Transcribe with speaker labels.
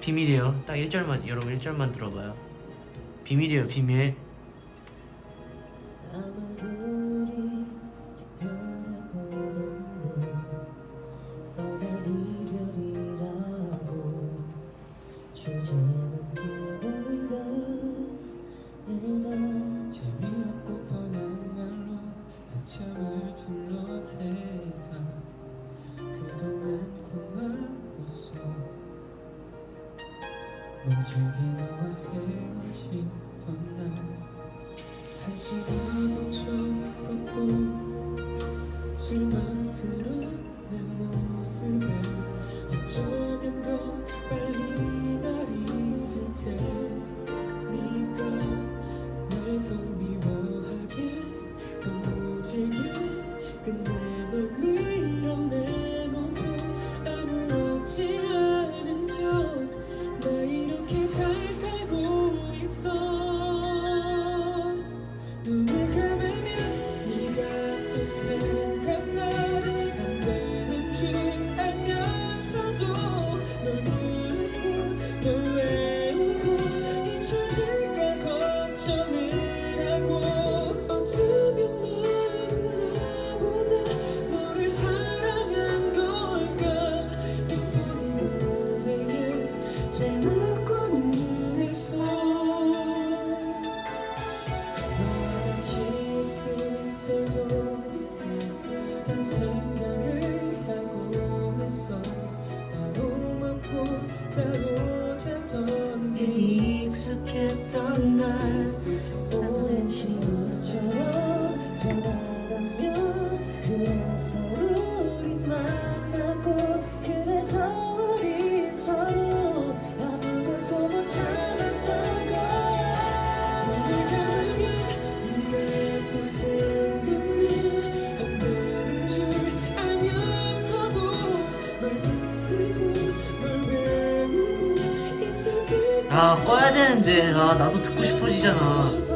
Speaker 1: 비밀이에요. 딱 1절만 여러분 1절만 들어봐요. 비밀이에요, 비밀.
Speaker 2: 모질게 나와 헤어지던 날 한심하고 초롭고 실망스러운 내 모습에. 어쩌면 더 빨리 날 잊을 테니까. 날 더 미워하게 더 모질게 끝내 listen. 자던 게 익숙했던 날
Speaker 3: 오랜 시간처럼 변하다면 그래서 우리 만
Speaker 1: 아, 꺼야 되는데. 아, 나도 듣고 싶어지잖아.